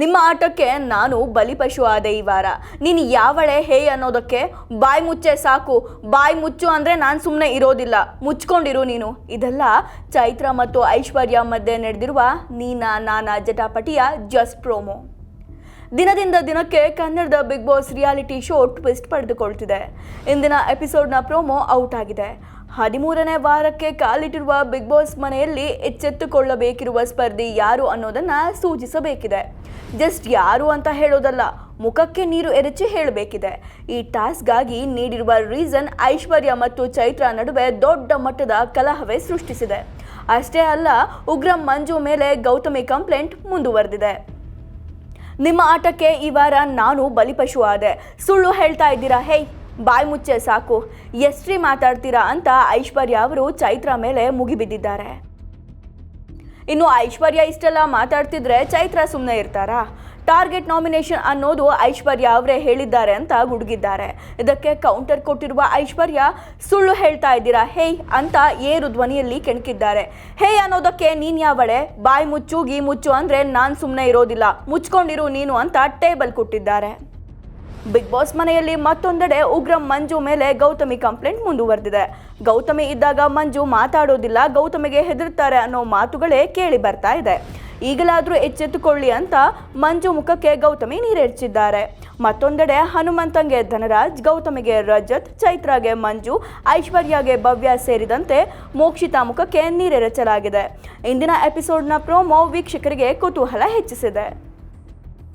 ನಿಮ್ಮ ಆಟಕ್ಕೆ ನಾನು ಬಲಿಪಶು ಆದೆ ಈ ವಾರ. ನೀನು ಯಾವಳೆ ಹೇ ಅನ್ನೋದಕ್ಕೆ? ಬಾಯಿ ಮುಚ್ಚೆ ಸಾಕು. ಬಾಯಿ ಮುಚ್ಚು ಅಂದರೆ ನಾನು ಸುಮ್ಮನೆ ಇರೋದಿಲ್ಲ. ಮುಚ್ಕೊಂಡಿರು ನೀನು. ಇದೆಲ್ಲ ಚೈತ್ರ ಮತ್ತು ಐಶ್ವರ್ಯ ಮಧ್ಯೆ ನಡೆದಿರುವ ನೀನಾ ನಾನಾ ಜಟಾಪಟಿಯ ಜಸ್ಟ್ ಪ್ರೋಮೋ. ದಿನದಿಂದ ದಿನಕ್ಕೆ ಕನ್ನಡದ Bigg Boss reality show twist ಪಡೆದುಕೊಳ್ತಿದೆ. ಇಂದಿನ ಎಪಿಸೋಡ್ನ ಪ್ರೋಮೋ ಔಟ್ ಆಗಿದೆ. ಹದಿಮೂರನೇ ವಾರಕ್ಕೆ ಕಾಲಿಟ್ಟಿರುವ ಬಿಗ್ ಬಾಸ್ ಮನೆಯಲ್ಲಿ ಎಚ್ಚೆತ್ತುಕೊಳ್ಳಬೇಕಿರುವ ಸ್ಪರ್ಧಿ ಯಾರು ಅನ್ನೋದನ್ನು ಸೂಚಿಸಬೇಕಿದೆ. ಜಸ್ಟ್ ಯಾರು ಅಂತ ಹೇಳೋದಲ್ಲ, ಮುಖಕ್ಕೆ ನೀರು ಎರಚಿ ಹೇಳಬೇಕಿದೆ. ಈ ಟಾಸ್ಕ್ಗಾಗಿ ನೀಡಿರುವ ರೀಸನ್ ಐಶ್ವರ್ಯ ಮತ್ತು ಚೈತ್ರ ನಡುವೆ ದೊಡ್ಡ ಮಟ್ಟದ ಕಲಹವೇ ಸೃಷ್ಟಿಸಿದೆ. ಅಷ್ಟೇ ಅಲ್ಲ, ಉಗ್ರ ಮಂಜು ಮೇಲೆ ಗೌತಮಿ ಕಂಪ್ಲೇಂಟ್ ಮುಂದುವರೆದಿದೆ. ನಿಮ್ಮ ಆಟಕ್ಕೆ ಈ ವಾರ ನಾನು ಬಲಿಪಶು ಆದೆ. ಸುಳ್ಳು ಹೇಳ್ತಾ ಇದ್ದೀರಾ? ಹೇಯ್, ಬಾಯ್ ಮುಚ್ಚೆ ಸಾಕು. ಎಷ್ಟ್ರಿ ಮಾತಾಡ್ತೀರಾ ಅಂತ ಐಶ್ವರ್ಯ ಅವರು ಚೈತ್ರ ಮೇಲೆ ಮುಗಿಬಿದ್ದಿದ್ದಾರೆ. ಇನ್ನು ಐಶ್ವರ್ಯ ಇಷ್ಟೆಲ್ಲ ಮಾತಾಡ್ತಿದ್ರೆ ಚೈತ್ರ ಸುಮ್ಮನೆ ಇರ್ತಾರಾ? ಟಾರ್ಗೆಟ್ ನಾಮಿನೇಷನ್ ಅನ್ನೋದು ಐಶ್ವರ್ಯ ಅವರೇ ಹೇಳಿದ್ದಾರೆ ಅಂತ ಗುಡುಗಿದ್ದಾರೆ ಇದಕ್ಕೆ ಕೌಂಟರ್ ಕೊಟ್ಟಿರುವ ಐಶ್ವರ್ಯ, ಸುಳ್ಳು ಹೇಳ್ತಾ ಇದ್ದೀರಾ? ಹೇಯ್ ಅಂತ ಏರು ಧ್ವನಿಯಲ್ಲಿ ಕೆಣಕಿದ್ದಾರೆ. ಹೇಯ್ ಅನ್ನೋದಕ್ಕೆ ನೀನು ಯಾವಳೆ? ಬಾಯಿ ಮುಚ್ಚು, ಗೀ ಮುಚ್ಚು ಅಂದ್ರೆ ನಾನು ಸುಮ್ಮನೆ ಇರೋದಿಲ್ಲ. ಮುಚ್ಕೊಂಡಿರು ನೀನು ಅಂತ ಟೇಬಲ್ ಕೊಟ್ಟಿದ್ದಾರೆ. ಬಿಗ್ ಬಾಸ್ ಮನೆಯಲ್ಲಿ ಮತ್ತೊಂದೆಡೆ ಉಗ್ರ ಮಂಜು ಮೇಲೆ ಗೌತಮಿ ಕಂಪ್ಲೇಂಟ್ ಮುಂದುವರೆದಿದೆ. ಗೌತಮಿ ಇದ್ದಾಗ ಮಂಜು ಮಾತಾಡೋದಿಲ್ಲ, ಗೌತಮಿಗೆ ಹೆದರ್ತಾರೆ ಅನ್ನೋ ಮಾತುಗಳೇ ಕೇಳಿ ಬರ್ತಾ ಇದೆ. ಈಗಲಾದರೂ ಎಚ್ಚೆತ್ತುಕೊಳ್ಳಿ ಅಂತ ಮಂಜು ಮುಖಕ್ಕೆ ಗೌತಮಿ ನೀರೆಚ್ಚಿದ್ದಾರೆ ಮತ್ತೊಂದೆಡೆ ಹನುಮಂತಂಗೆ ಧನರಾಜ್, ಗೌತಮಿಗೆ ರಜತ್, ಚೈತ್ರಾಗೆ ಮಂಜು, ಐಶ್ವರ್ಯಾಗೆ ಭವ್ಯ ಸೇರಿದಂತೆ ಮೋಕ್ಷಿತಾ ಮುಖಕ್ಕೆ ನೀರೆರಚಲಾಗಿದೆ. ಇಂದಿನ ಎಪಿಸೋಡ್ನ ಪ್ರೋಮೋ ವೀಕ್ಷಕರಿಗೆ ಕುತೂಹಲ ಹೆಚ್ಚಿಸಿದೆ.